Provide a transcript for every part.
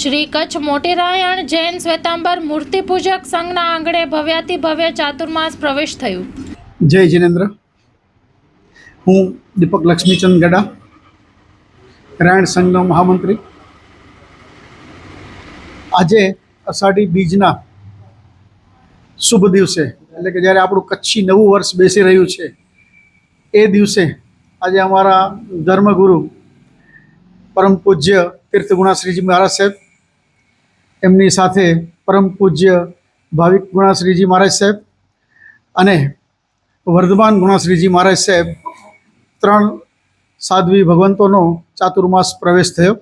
શ્રી કચ્છ મોટીરાયણ જૈન શ્વેતાંબર મૂર્તિ પૂજક સંઘના આંગણે ભવ્યાતિ ભવ્ય ચાતુર્માસ પ્રવેશ થયું. જય જિનેન્દ્ર. હું દીપક લક્ષ્મીચંદ ગડા, રાયણ સંઘનો મહામંત્રી. આજે અષાઢી બીજના શુભ દિવસે, એટલે કે જ્યારે આપણું કચ્છી નવું વર્ષ બેસી રહ્યું છે, એ દિવસે આજે અમારા ધર્મગુરુ પરમ પૂજ્ય તીર્થગુણા શ્રીજી મહારાજ સાહેબ એમની સાથે પરમ પૂજ્ય ભાવિક ગુણાશ્રીજી મહારાજ સાહેબ અને વર્ધમાન ગુણાશ્રીજી મહારાજ સાહેબ ત્રણ સાધ્વી ભગવંતોનો ચાતુર્માસ પ્રવેશ થયો.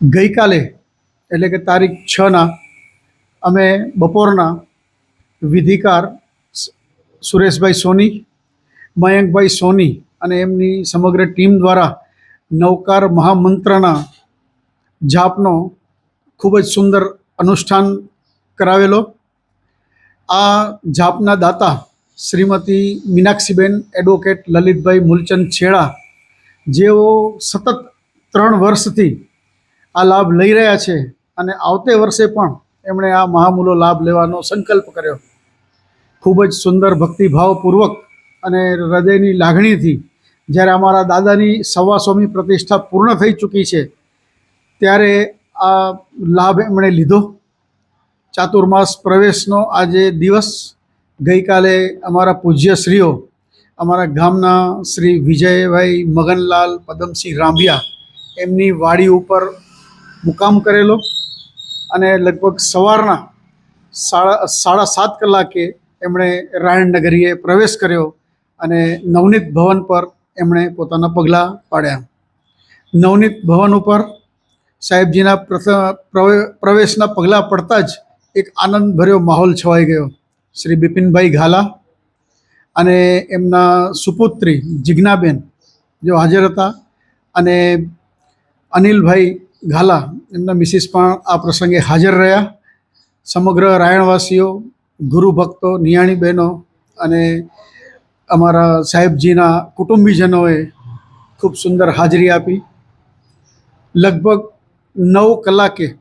ગઈકાલે, એટલે કે તારીખ છના, અમે બપોરના વિધિકાર સુરેશભાઈ સોની, મયંકભાઈ સોની અને એમની સમગ્ર ટીમ દ્વારા નવકાર મહામંત્રના જાપનો ખૂબ જ સુંદર અનુષ્ઠાન કરાવેલો. આ જાપના દાતા શ્રીમતી મીનાક્ષીબેન એડવોકેટ લલિતભાઈ મૂલચંદ છેડા, જેઓ સતત ત્રણ વર્ષથી આ લાભ લઈ રહ્યા છે અને આવતે વર્ષે પણ એમણે આ મહામૂલો લાભ લેવાનો સંકલ્પ કર્યો. ખૂબ જ સુંદર ભક્તિભાવપૂર્વક અને હૃદયની લાગણીથી જ્યારે અમારા દાદાની સવાસોમી પ્રતિષ્ઠા પૂર્ણ થઈ ચૂકી છે, ત્યારે આ લાભ એમણે લીધો. ચાતુર્માસ પ્રવેશનો આજે દિવસ. ગઈકાલે અમારા પૂજ્યશ્રીઓ, અમારા ગામના શ્રી વિજયભાઈ મગનલાલ, પદમસિંહ રાંભિયા એમની વાડી ઉપર મુકામ કરેલો અને લગભગ સવારના સાડા સાડા સાત કલાકે એમણે રાયણનગરીએ પ્રવેશ કર્યો અને નવનીત ભવન પર એમણે પોતાના પગલાં પાડ્યા. નવનીત ભવન ઉપર સાહેબજીના પ્રથમ પ્રવેશના પગલાં પડતા જ એક આનંદભર્યો માહોલ છવાઈ ગયો. શ્રી બિપિનભાઈ ઘાલા અને એમના સુપુત્રી જિજ્ઞાબેન જો હાજર હતા અને અનિલભાઈ ઘાલા એમના મિસિસ પણ આ પ્રસંગે હાજર રહ્યા. સમગ્ર રાયણવાસીઓ, ગુરુ ભક્તો, નિયાણી બહેનો અને અમારા સાહેબજીના કુટુંબીજનોએ ખૂબ સુંદર હાજરી આપી. લગભગ નવ કલાકે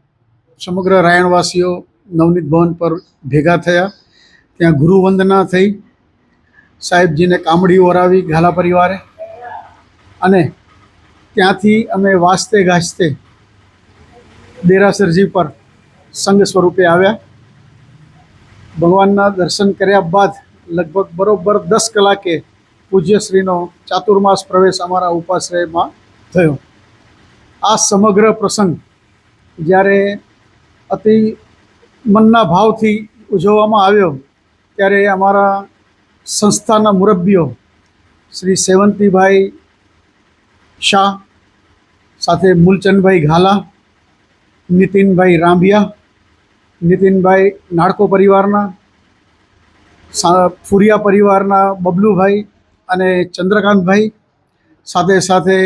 સમગ્ર રાયણવાસીઓ નવનીત ભવન પર ભેગા થયા. ત્યાં ગુરુવંદના થઈ. સાહેબજીને કામડી ઓરાવી ઘાલા પરિવારે. અને ત્યાંથી અમે વાજતે ગાજતે દેરાસરજી પર સંઘ સ્વરૂપે આવ્યા. ભગવાનના દર્શન કર્યા બાદ લગભગ બરોબર દસ કલાકે પૂજ્યશ્રીનો ચાતુર્માસ પ્રવેશ અમારા ઉપાશ્રયમાં થયો. આ સમગ્ર પ્રસંગ જ્યારે અતિ મનના ભાવથી ઉજવવામાં આવ્યો, ત્યારે અમારા સંસ્થાના મુરબ્બીઓ શ્રી સેવંતીભાઈ શાહ, સાથે મૂલચંદભાઈ ઘાલા, નીતિનભાઈ રાંભિયા, નીતિનભાઈ નાડકો પરિવારના ફુરિયા પરિવારના બબલુભાઈ અને ચંદ્રકાંતભાઈ, સાથે સાથે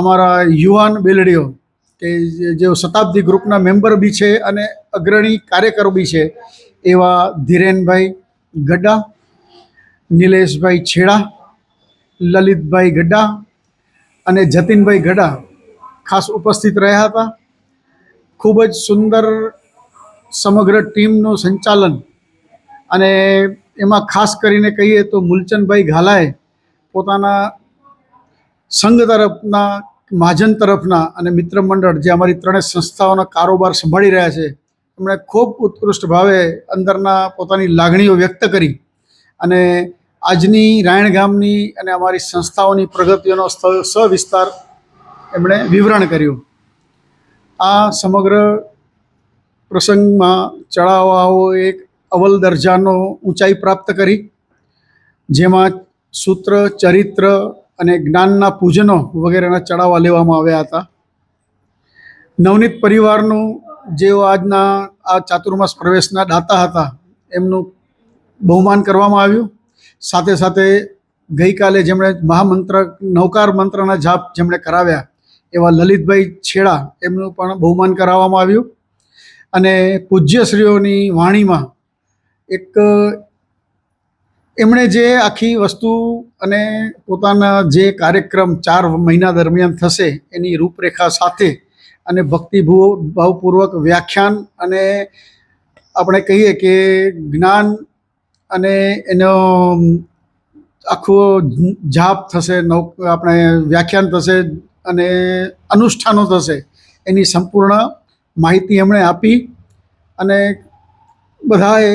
અમારા યુવાન બેલડીઓ કે જેઓ શતાબ્દી ગ્રુપના મેમ્બર બી છે અને અગ્રણી કાર્યકરો બી છે, એવા ધીરેનભાઈ ગડા, નિલેશભાઈ છેડા, લલિતભાઈ ગડા અને જતીનભાઈ ગડા ખાસ ઉપસ્થિત રહ્યા હતા. ખૂબ જ સુંદર સમગ્ર ટીમનું સંચાલન અને એમાં ખાસ કરીને કહીએ તો મૂલચંદભાઈ ઘાલાએ પોતાના સંઘ તરફના મહાજન તરફના અને મિત્ર મંડળ જે અમારી ત્રણેય સંસ્થાઓના કારોબાર સંભાળી રહ્યા છે, એમણે ખૂબ ઉત્કૃષ્ટ ભાવે અંદરના પોતાની લાગણીઓ વ્યક્ત કરી અને આજની રાયણ ગામની અને અમારી સંસ્થાઓની પ્રગતિઓનો સવિસ્તાર એમણે વિવરણ કર્યું. આ સમગ્ર પ્રસંગમાં ચડાવાઓ એક અવલ દરજાનો ઊંચાઈ પ્રાપ્ત કરી, જેમાં સૂત્ર, ચરિત્ર અને જ્ઞાનના પૂજનો વગેરેના ચડાવવા લેવામાં આવ્યા હતા. નવનીત પરિવારનું જેઓ આજના આ ચાતુર્માસ પ્રવેશના દાતા હતા, એમનું બહુમાન કરવામાં આવ્યું. સાથે સાથે ગઈકાલે જેમણે મહામંત્ર, નવકાર મંત્રના જાપ જેમણે કરાવ્યા, એવા લલિતભાઈ છેડા એમનું પણ બહુમાન કરાવવામાં આવ્યું. અને પૂજ્યશ્રીઓની વાણીમાં એક એમણે જે આખી વસ્તુ અને પોતાના જે કાર્યક્રમ ચાર મહિના દરમિયાન થશે, એની રૂપરેખા સાથે અને ભક્તિભૂ, ભાવપૂર્વક વ્યાખ્યાન અને આપણે કહીએ કે જ્ઞાન અને એનો આખો જાપ થશે, નવ, આપણે વ્યાખ્યાન થશે અને અનુષ્ઠાનો થશે, એની સંપૂર્ણ માહિતી એમણે આપી અને બધાએ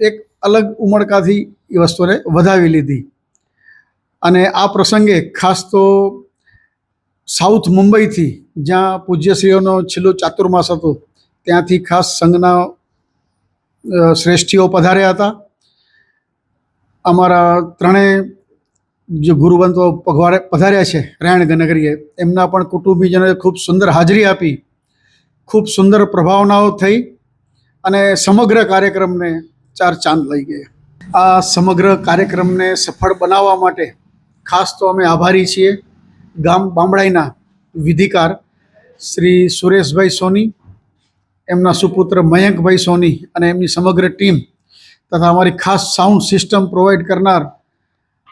એક અલગ ઉમળકાથી એ વસ્તુને વધાવી લીધી. અને આ પ્રસંગે ખાસ તો સાઉથ મુંબઈથી જ્યાં પૂજ્યશ્રીઓનો છેલ્લો ચાતુર્માસ હતો, ત્યાંથી ખાસ સંઘના શ્રેષ્ઠીઓ પધાર્યા હતા. અમારા ત્રણેય જે ગુરુવંતો પગવારે પધાર્યા છે, રાયણ નગરીએ, એમના પણ કુટુંબીજનોએ ખૂબ સુંદર હાજરી આપી, ખૂબ સુંદર પ્રભાવનાઓ થઈ અને સમગ્ર કાર્યક્રમને ચાર ચાંદ લઈ ગયા. આ સમગ્ર કાર્યક્રમને સફળ બનાવવા માટે ખાસ તો અમે આભારી છીએ. ગામ બામડાઈના વિધિકાર શ્રી સુરેશભાઈ સોની, એમના સુપુત્ર મયંકભાઈ સોની અને એમની સમગ્ર ટીમ તથા અમારી ખાસ સાઉન્ડ સિસ્ટમ પ્રોવાઈડ કરનાર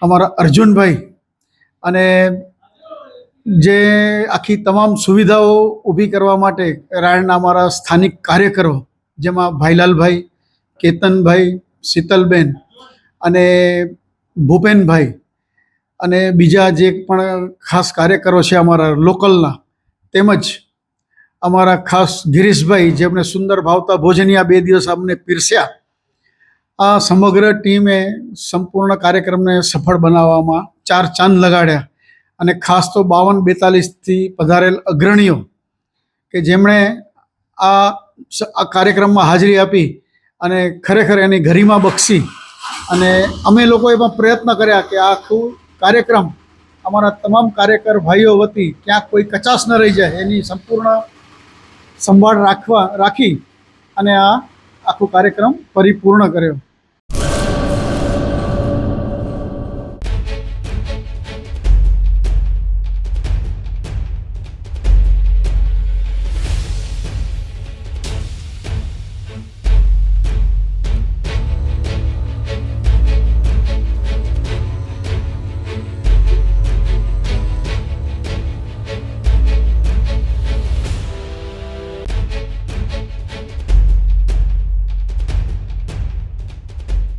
અમારા અર્જુનભાઈ અને જે આખી તમામ સુવિધાઓ ઊભી કરવા માટે રાયણના અમારા સ્થાનિક કાર્યકરો, જેમાં ભાઈલાલભાઈ, કેતનભાઈ, શીતલબેન અને ભૂપેનભાઈ અને બીજા જે પણ ખાસ કાર્યકરો છે અમારા લોકલના, તેમજ અમારા ખાસ ગિરીશભાઈ જેમણે સુંદર ભાવતા ભોજનિયા બે દિવસ અમને પીરસ્યા. આ સમગ્ર ટીમે સંપૂર્ણ કાર્યક્રમને સફળ બનાવવામાં ચાર ચાંદ લગાડ્યા અને ખાસ તો બાવન બેતાલીસથી પધારેલ અગ્રણીઓ કે જેમણે આ આ કાર્યક્રમમાં હાજરી આપી અને ખરેખર એની ગરિમા બક્ષી અને અમે લોકો એમાં પ્રયત્ન કર્યા કે આખું કાર્યક્રમ અમારા તમામ કાર્યકર ભાઈઓ વતી ક્યાંક કોઈ કચાશ ન રહી જાય એની સંપૂર્ણ સંભાળ રાખવા, રાખી અને આ આખો કાર્યક્રમ પરિપૂર્ણ કર્યો.